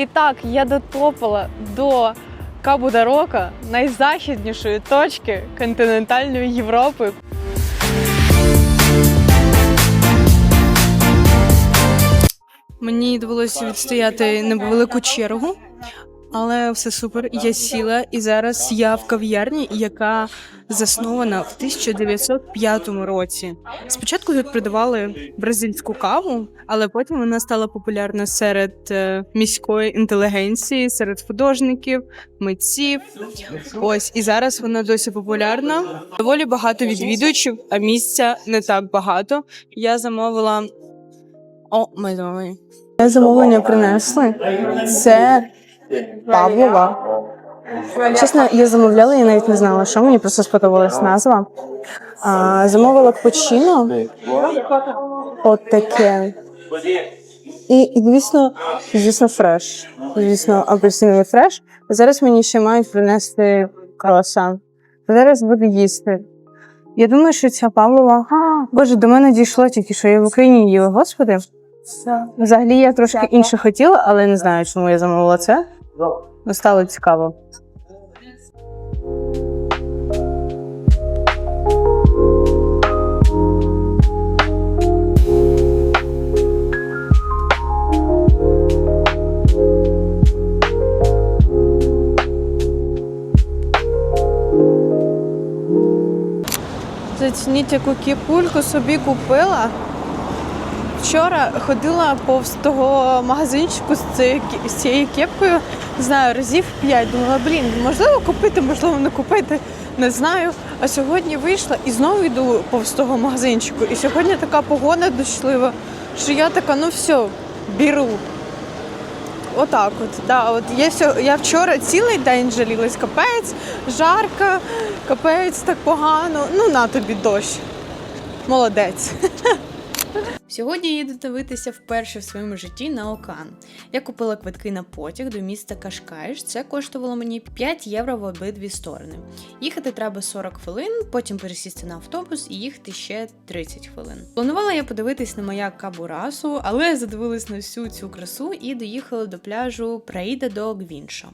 І так, я дотопала до Кабу Рока, найзахіднішої точки континентальної Європи. Мені довелося відстояти невелику чергу, але все супер. Я сіла, і зараз я в кав'ярні, яка заснована в 1905 році. Спочатку тут продавали бразильську каву, але потім вона стала популярна серед е, міської інтелігенції, серед художників, митців. Ось і зараз вона досі популярна. Доволі багато відвідувачів, а місця не так багато. Я замовила. О, ми замовлення принесли. Це Павлова. Чесно, я замовляла, я навіть не знала, що мені просто сподобалась назва. А, замовила капучино. От таке. І, і звісно, звісно, фреш. Звісно, апельсиновий фреш. Зараз мені ще мають принести круасан. Зараз буду їсти. Я думаю, що ця Павлова. Боже, до мене дійшло тільки що я в Україні їла, господи. Взагалі я трошки інше хотіла, але не знаю, чому я замовила це. Ну, стало цікаво. Зацініть, яку кіпульку собі купила. Вчора ходила повз того магазинчику з цією, кепкою, не знаю, разів п'ять. Думала, блін, можливо купити, можливо, не купити, не знаю. А сьогодні вийшла і знову йду повз того магазинчику. І сьогодні така погода дочлива, що я така, ну все, беру. Отак от, да, от я, сьо- я вчора цілий день жалілась, капець, жарко, капець, так погано. Ну на тобі дощ. Молодець. Сьогодні їду дивитися вперше в своєму житті на Окан. Я купила квитки на потяг до міста Кашкаєш. Це коштувало мені 5 євро в обидві сторони. Їхати треба 40 хвилин, потім пересісти на автобус і їхати ще 30 хвилин. Планувала я подивитись на маяк Кабурасу, але задивилась на всю цю красу і доїхала до пляжу Праїда до Гвіншо.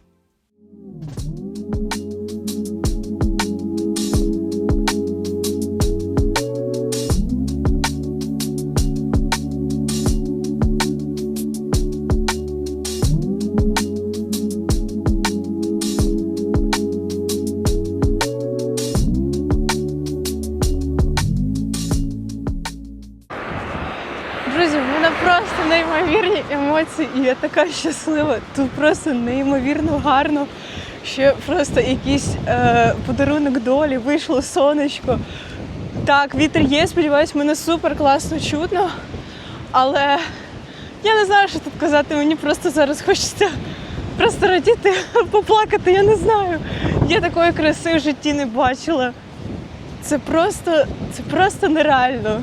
Емоції, і я така щаслива. Тут просто неймовірно гарно. Ще просто якийсь е, подарунок долі, вийшло сонечко. Так, вітер є, сподіваюсь, мене супер класно чутно. Але я не знаю, що тут казати. Мені просто зараз хочеться просто радіти, поплакати, я не знаю. Я такої краси в житті не бачила. Це просто, це просто нереально.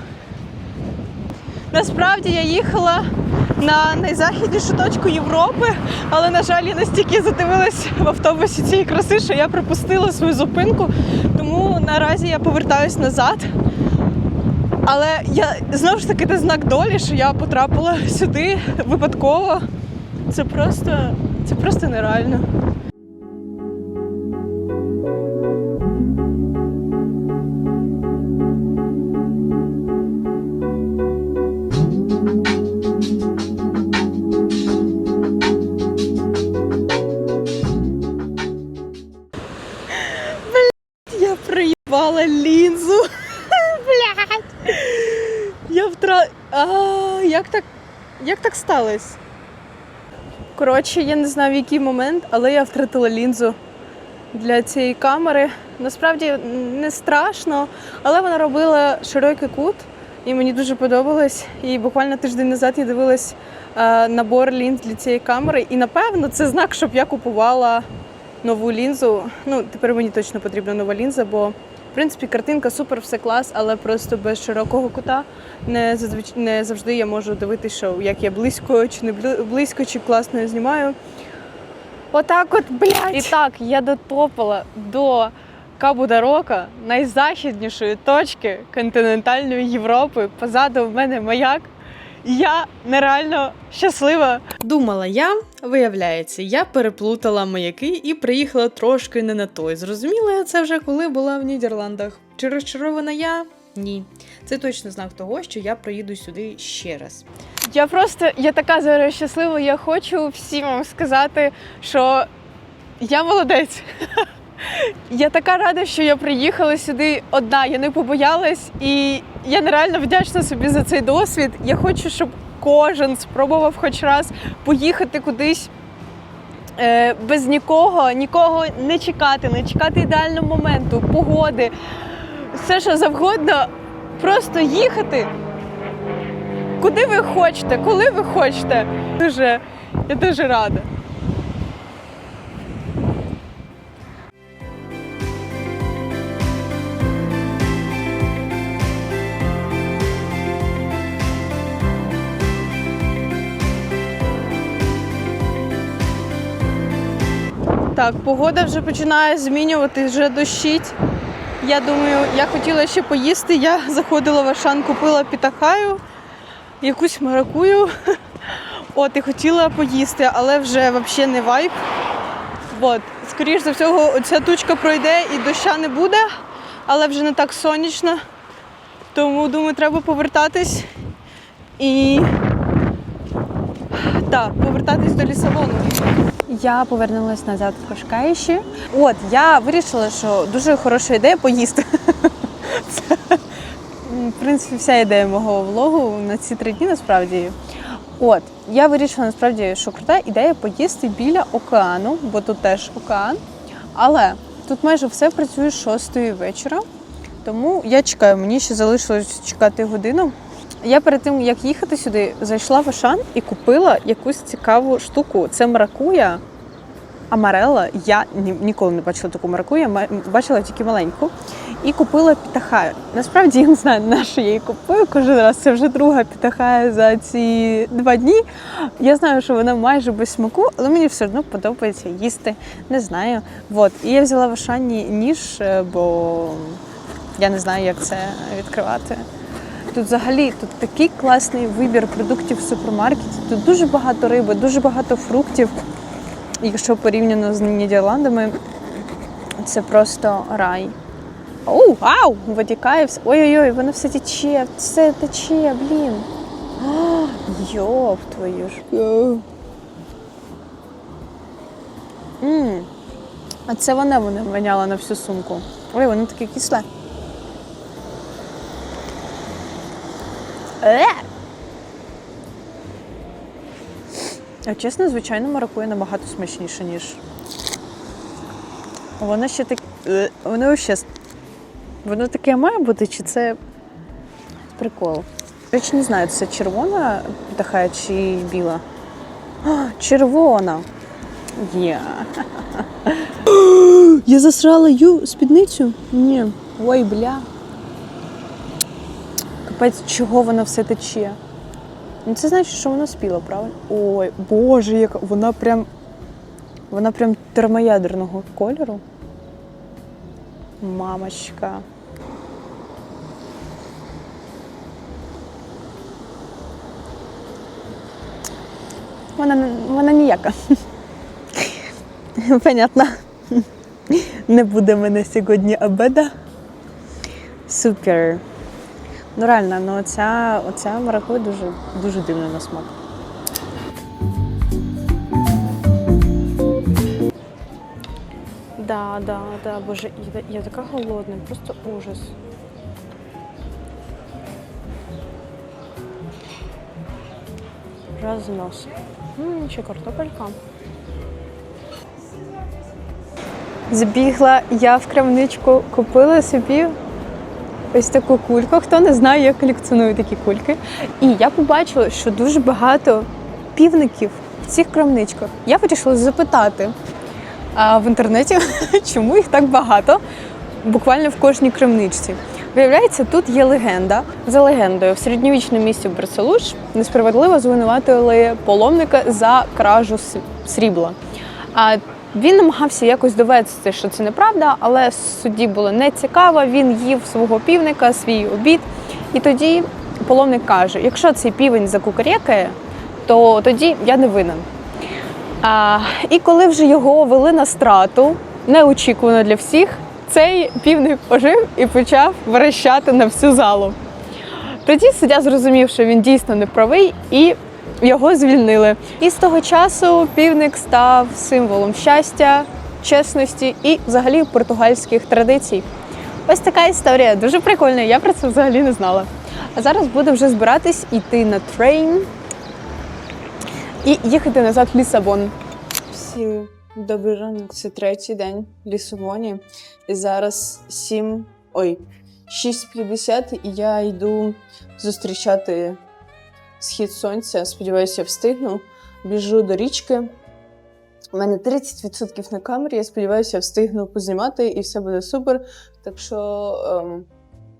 Насправді я їхала на найзахіднішу точку Європи, але, на жаль, я настільки задивилась в автобусі цієї краси, що я пропустила свою зупинку. Тому наразі я повертаюсь назад. Але я знову ж таки це знак долі, що я потрапила сюди випадково. Це просто, це просто нереально. Сталося? Коротше, я не знаю в який момент, але я втратила лінзу для цієї камери. Насправді не страшно, але вона робила широкий кут, і мені дуже подобалось. І буквально тиждень назад я дивилась е, набор лінз для цієї камери. І напевно це знак, щоб я купувала нову лінзу. Ну, тепер мені точно потрібна нова лінза, бо принципі картинка супер, все клас, але просто без широкого кута не зазвич... не завжди я можу дивитися, що як я близько чи не бли- близько, чи класно я знімаю. Отак от, блядь. І так, я дотопала до Кабу Рока, найзахіднішої точки континентальної Європи. Позаду в мене маяк. Я нереально щаслива. Думала я, виявляється, я переплутала маяки і приїхала трошки не на той. Зрозуміла я це вже коли була в Нідерландах. Чи розчарована я? Ні. Це точно знак того, що я приїду сюди ще раз. Я просто я така зараз щаслива. Я хочу всім вам сказати, що я молодець. Я така рада, що я приїхала сюди одна. Я не побоялась, і я нереально вдячна собі за цей досвід. Я хочу, щоб кожен спробував хоч раз поїхати кудись е, без нікого, нікого не чекати, не чекати ідеального моменту, погоди, все що завгодно. Просто їхати куди ви хочете, коли ви хочете. Дуже, я дуже рада. Так, погода вже починає змінюватись, вже дощить. Я думаю, я хотіла ще поїсти. Я заходила в Ашан, купила пітахаю, якусь маракую. От, і хотіла поїсти, але вже взагалі не вайб. От, скоріш за всього, ця тучка пройде і доща не буде, але вже не так сонячно. Тому думаю, треба повертатись і так, повертатись до лісалону. Я повернулася назад в Кашкаїші. От я вирішила, що дуже хороша ідея поїсти. Це, в принципі, вся ідея мого влогу на ці три дні насправді. От, я вирішила насправді, що крута ідея поїсти біля океану, бо тут теж океан. Але тут майже все працює з 6 вечора. Тому я чекаю, мені ще залишилось чекати годину. Я перед тим, як їхати сюди, зайшла в Ашан і купила якусь цікаву штуку. Це маракуя Амарелла. Я ні- ніколи не бачила таку маракуя, ма- бачила тільки маленьку. І купила пітахаю. Насправді я не знаю, на що я її купую кожен раз. Це вже друга пітахая за ці два дні. Я знаю, що вона майже без смаку, але мені все одно подобається їсти. Не знаю. Вот. І я взяла в Ашані ніж, е, бо я не знаю, як це відкривати. Тут взагалі тут такий класний вибір продуктів в супермаркеті. Тут дуже багато риби, дуже багато фруктів. Якщо порівняно з Нідерландами, це просто рай. Оу, ау! Витікає все. Ой-ой-ой, воно все тече, все тече, блін. Йоп твою ж. А це вона мене воняла на всю сумку. Ой, воно таке кисле. А чесно, звичайно, маракуя набагато смачніше, ніж. Воно ще так. Е, Воно ще. Воно таке має бути, чи це прикол? До речі, не знаю, це червона птаха чи біла. А, червона. Є. Я засрала ю спідницю? Ні. Ой, бля. Капець, чого воно все тече? Ну це значить, що воно спіло, правильно? Ой, боже, яка вона прям. Вона прям термоядерного кольору. Мамочка. Вона, вона ніяка. Понятно. Не буде мене сьогодні обеда. Супер. Ну реально, ну оця, оця маракуя дуже, дуже дивна на смак. Да, да, да, боже, я, я така голодна, просто ужас. Рознос. М, ще картопелька. Збігла я в крамничку, купила собі ось таку кульку. Хто не знає, я колекціоную такі кульки. І я побачила, що дуже багато півників в цих крамничках. Я вирішила запитати а, в інтернеті, чому їх так багато, буквально в кожній крамничці. Виявляється, тут є легенда. За легендою, в середньовічному місті Брацелуш несправедливо звинуватили поломника за кражу срібла. А він намагався якось довести, що це неправда, але судді було не цікаво. Він їв свого півника, свій обід. І тоді половник каже: якщо цей півень закукарекає, то тоді я не винен. А, і коли вже його вели на страту, неочікувано для всіх, цей півник ожив і почав верещати на всю залу. Тоді суддя зрозумів, що він дійсно неправий, і його звільнили. І з того часу півник став символом щастя, чесності і взагалі португальських традицій. Ось така історія, дуже прикольна. Я про це взагалі не знала. А зараз буду вже збиратись іти на трейн і їхати назад в Лісабон. Всім добрий ранок, це третій день в Лісабоні. І зараз 7, ой, 6.50 і я йду зустрічати схід сонця. Сподіваюся, я встигну. Біжу до річки. У мене 30% на камері. Я сподіваюся, я встигну познімати і все буде супер. Так що ем,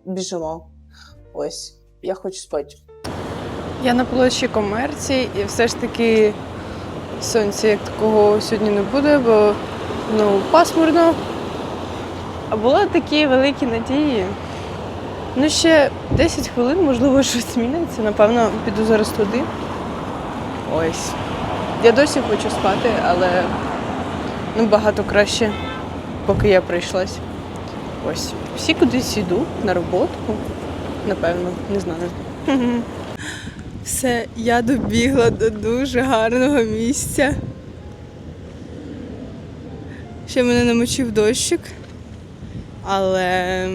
біжимо. Ось, я хочу спати. Я на площі комерції, і все ж таки сонця як такого сьогодні не буде, бо ну, пасмурно. А були такі великі надії. Ну, ще 10 хвилин, можливо, щось зміниться. Напевно, піду зараз туди. Ось. Я досі хочу спати, але набагато краще, поки я прийшлась. Ось. Всі кудись йдуть на роботу. Напевно, не знаю. Все, я добігла до дуже гарного місця. Ще мене намочив дощик. Але.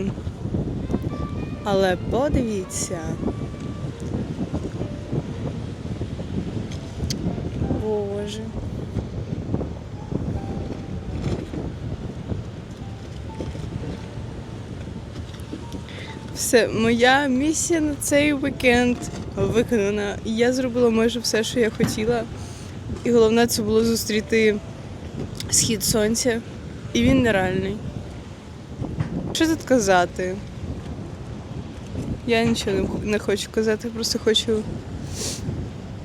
Але подивіться. Боже. Все, моя місія на цей вікенд виконана. Я зробила майже все, що я хотіла. І головне це було зустріти схід сонця. І він нереальний. Що тут казати? Я нічого не хочу казати, просто хочу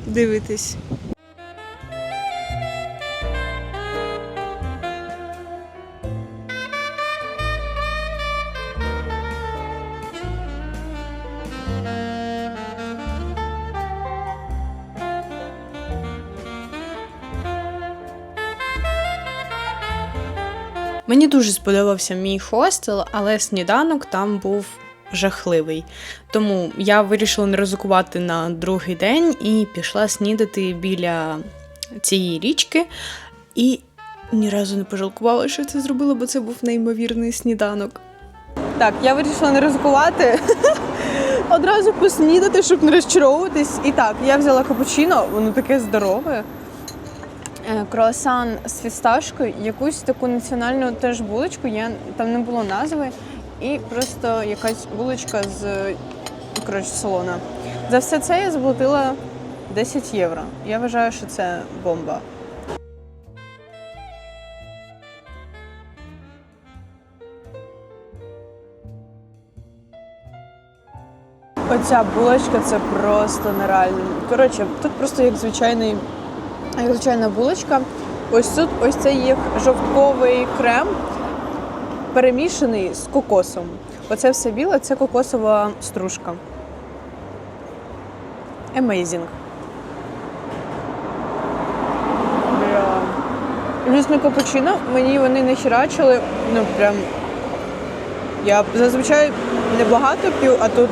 дивитись. Мені дуже сподобався мій хостел, але сніданок там був жахливий. Тому я вирішила не ризикувати на другий день і пішла снідати біля цієї річки. І ні разу не пожалкувала, що це зробила, бо це був неймовірний сніданок. Так, я вирішила не ризикувати. Одразу поснідати, щоб не розчаровуватись. І так, я взяла капучино, воно таке здорове. Е, Круасан з фісташкою, якусь таку національну теж булочку, я, там не було назви, і просто якась булочка з коротше, салона. За все це я заплатила 10 євро. Я вважаю, що це бомба. Оця булочка це просто нереально. Коротше, тут просто як звичайний, як звичайна булочка. Ось тут ось цей їх жовтковий крем перемішаний з кокосом. Оце все біле це кокосова стружка. Amazing. Люсне капучино, мені вони не хірачили, Ну прям. Я зазвичай небагато п'ю, а тут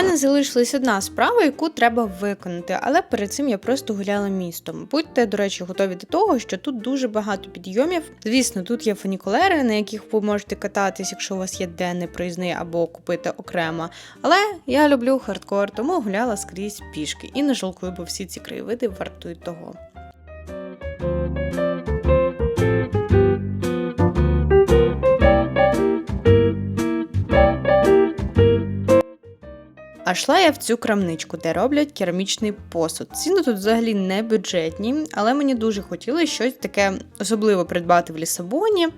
У мене залишилась одна справа, яку треба виконати, але перед цим я просто гуляла містом. Будьте, до речі, готові до того, що тут дуже багато підйомів. Звісно, тут є фунікулери, на яких ви можете кататись, якщо у вас є денний проїзний або купити окремо. Але я люблю хардкор, тому гуляла скрізь пішки і не жалкую, бо всі ці краєвиди вартують того. Йшла я в цю крамничку, де роблять керамічний посуд. Ціни тут взагалі не бюджетні, але мені дуже хотілося щось таке особливе придбати в Лісабоні.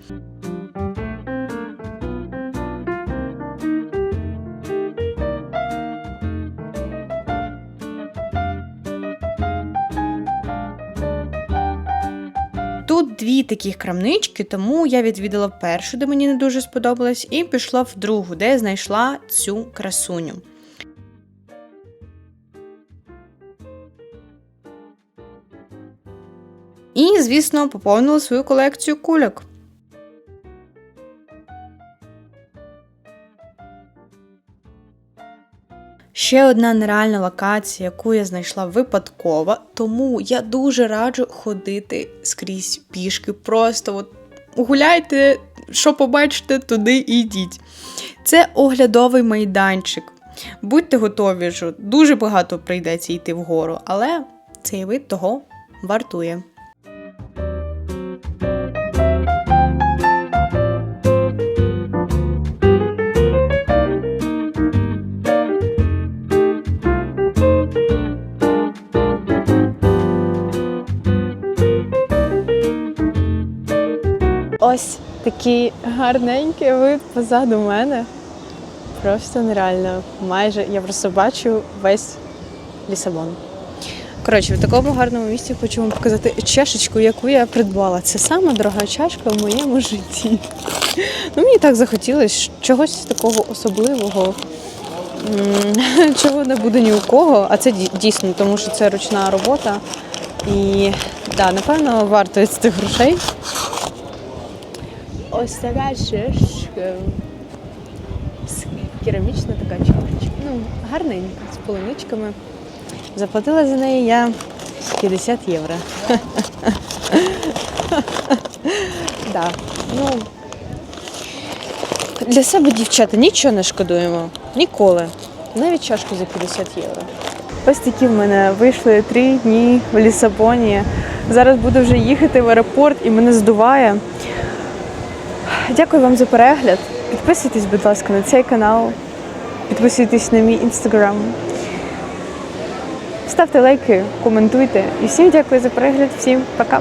Тут дві таких крамнички, тому я відвідала першу, де мені не дуже сподобалось, і пішла в другу, де знайшла цю красуню. І, звісно, поповнила свою колекцію кульок. Ще одна нереальна локація, яку я знайшла випадково, тому я дуже раджу ходити скрізь пішки. Просто от гуляйте, що побачите, туди і йдіть. Це оглядовий майданчик. Будьте готові, що дуже багато прийдеться йти вгору, але цей вид того вартує. Такий гарненький вид позаду мене. Просто нереально. Майже я просто бачу весь Лісабон. Коротше, в такому гарному місці хочу вам показати чашечку, яку я придбала. Це сама дорога чашка в моєму житті. Ну, мені так захотілося чогось такого особливого, чого не буде ні у кого, а це дійсно, тому що це ручна робота. І да, напевно, варто цих грошей. Ось така чашка. Керамічна така чашечка. Ну, гарненька, з полуничками. Заплатила за неї я 50 євро. да. ну, для себе, дівчата, нічого не шкодуємо. Ніколи. Навіть чашку за 50 євро. Ось такі в мене вийшли три дні в Лісабоні. Зараз буду вже їхати в аеропорт і мене здуває. Дякую вам за перегляд. Підписуйтесь, будь ласка, на цей канал. Підписуйтесь на мій інстаграм. Ставте лайки, коментуйте. І всім дякую за перегляд. Всім пока.